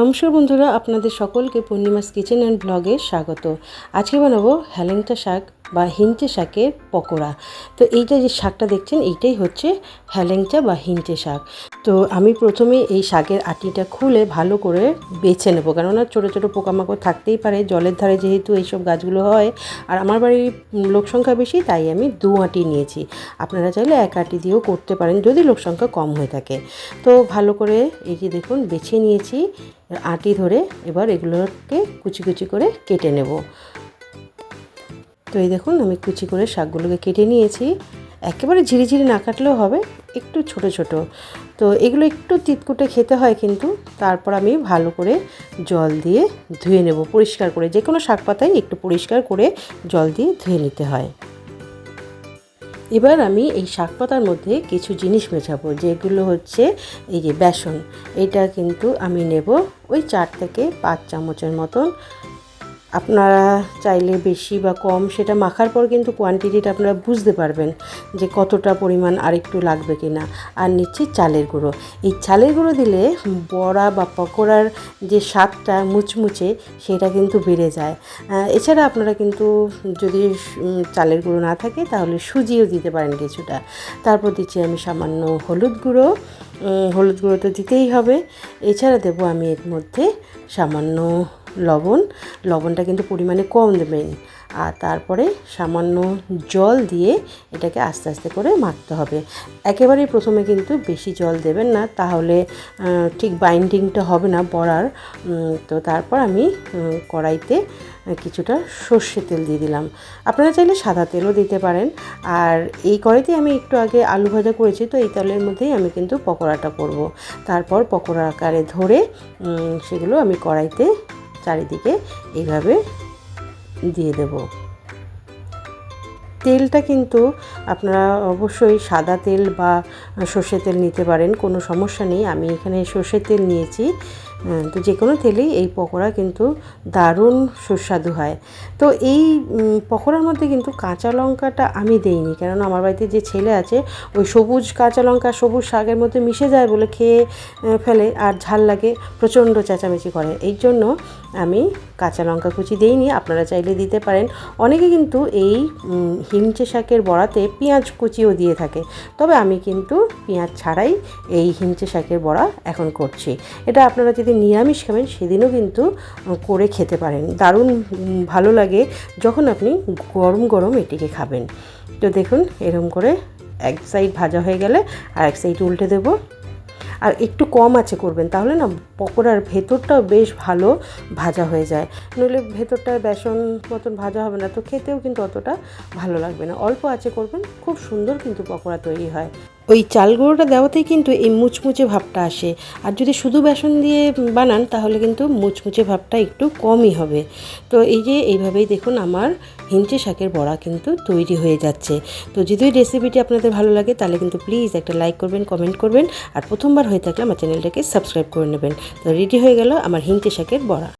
নমস্কার বন্ধুরা, আপনাদের সকলকে পূর্ণিমাস কিচেন অ্যান্ড ব্লগে স্বাগত। আজকে বানাবো হেলেংটা শাক বা হিঞ্চে শাকের পকোড়া। তো এইটা যে শাকটা দেখছেন, এইটাই হচ্ছে হেলেংচা বা হিঞ্চে শাক। তো আমি প্রথমে এই শাকের আটিটা খুলে ভালো করে বেছে নেব। কেননা ছোটো ছোটো পোকামাকড় থাকতেই পারে, জলের ধারে যেহেতু এইসব গাছগুলো হয়। আর আমার বাড়ির লোক সংখ্যা বেশি, তাই আমি দু আটি নিয়েছি। আপনারা চাইলে এক আটি দিয়েও করতে পারেন, যদি লোক সংখ্যা কম হয়ে থাকে। তো ভালো করে এই যে দেখুন, বেছে নিয়েছি। আটি ধরে এবার এগুলোকে কুচি কুচি করে কেটে নেব। তো এই দেখুন, আমি কুচি করে শাকগুলোকে কেটে নিয়েছি। একেবারে ঝিরিঝিরি না কাটলেও হবে, একটু ছোট ছোট। তো এগুলো একটু তিতকুটে খেতে হয় কিন্তু, তারপর আমি ভালো করে জল দিয়ে ধুয়ে নেব, পরিষ্কার করে। যে কোনো শাক পাতাই একটু পরিষ্কার করে জল দিয়ে ধুয়ে নিতে হয়। এবার আমি এই শাক পাতার মধ্যে কিছু জিনিস মেশাবো, যেগুলো হচ্ছে এই যে বেসন। এটা কিন্তু আমি নেব ওই চার থেকে পাঁচ চামচের মতন। আপনারা চাইলে বেশি বা কম সেটা মাখার পর কিন্তু কোয়ান্টিটিটা আপনারা বুঝতে পারবেন যে কতটা পরিমাণ আরেকটু লাগবে কি না আর নিচ্ছি চালের গুঁড়ো। এই চালের গুঁড়ো দিলে বড়া বা পকোড়ার যে স্বাদটা মুচমুচে সেটা কিন্তু বেড়ে যায়। এছাড়া আপনারা কিন্তু যদি চালের গুঁড়ো না থাকে তাহলে সুজিও দিতে পারেন কিছুটা। তারপর দিচ্ছি আমি সামান্য হলুদ গুঁড়ো। হলুদ গুঁড়ো তো দিতেই হবে। এছাড়া দেবো আমি এর মধ্যে সামান্য লবণ। লবণটা কিন্তু পরিমাণে কম দেবেন। আর তারপরে সামান্য জল দিয়ে এটাকে আস্তে আস্তে করে মাখতে হবে। একেবারেই প্রথমে কিন্তু বেশি জল দেবেন না, তাহলে ঠিক বাইন্ডিংটা হবে না বড়ার। তো তারপর আমি কড়াইতে কিছুটা সর্ষে তেল দিয়ে দিলাম। আপনারা চাইলে সাদা তেলও দিতে পারেন। আর এই কড়াইতে আমি একটু আগে আলু ভাজা করেছি, তো এই তেলের মধ্যেই আমি কিন্তু পকোড়াটা করব। তারপর পকোড়া আকারে ধরে সেগুলো আমি কড়াইতে চারিদিকে এইভাবে দিয়ে দেব। তেলটা কিন্তু আপনারা অবশ্যই সাদা তেল বা সর্ষের তেল নিতে পারেন, কোনো সমস্যা নেই। আমি এখানে সর্ষের তেল নিয়েছি। তো যে কোনো তেলেই এই পকোড়া কিন্তু দারুণ সুস্বাদু হয়। তো এই পকোড়ার মধ্যে কিন্তু কাঁচা লঙ্কাটা আমি দেইনি, কেননা আমার বাড়িতে যে ছেলে আছে, ওই সবুজ কাঁচা লঙ্কা, সবুজ শাকের মধ্যে মিশে যায় বলে খেয়ে ফেলে আর ঝাল লাগে, প্রচণ্ড চেঁচামেচি করে। এই জন্য আমি কাঁচা লঙ্কা কুচি দিইনি, আপনারা চাইলে দিতে পারেন। অনেকে কিন্তু এই হিমচে শাকের বড়াতে পেঁয়াজ কুচিও দিয়ে থাকে। তবে আমি কিন্তু পেঁয়াজ ছাড়াই এই হিমচে শাকের বড়া এখন করছি। এটা আপনারা যদি নিরামিষ খাবেন, সেদিনও কিন্তু করে খেতে পারেন। দারুণ ভালো লাগে যখন আপনি গরম গরম এটিকে খাবেন। তো দেখুন এরকম করে এক সাইড ভাজা হয়ে গেলে আর এক সাইড উল্টে দেবো। আর একটু কম আছে করবেন, তাহলে না পকোড়ার ভেতরটাও বেশ ভালো ভাজা হয়ে যায়। নইলে ভেতরটা বেসন মতন ভাজা হবে না, তো খেতেও কিন্তু অতটা ভালো লাগবে না। অল্প আছে করবেন, খুব সুন্দর কিন্তু পকোড়া তৈরি হয়। ওই চাল গুঁড়োটা দেওয়াতেই কিন্তু এই মুচমুচে ভাবটা আসে। আর যদি শুধু বেসন দিয়ে বানান, তাহলে কিন্তু মুচমুচে ভাবটা একটু কমই হবে। তো এই যে এইভাবেই দেখুন আমার হিঞ্চে শাকের বড়া কিন্তু তৈরি হয়ে যাচ্ছে। তো যদি রেসিপিটি আপনাদের ভালো লাগে, তাহলে কিন্তু প্লিজ একটা লাইক করবেন কমেন্ট করবেন। আর প্রথমবার হয়ে থাকলে আমার চ্যানেলটাকে সাবস্ক্রাইব করে নেবেন। তো রেডি হয়ে গেল আমার হিঞ্চে শাকের বড়া।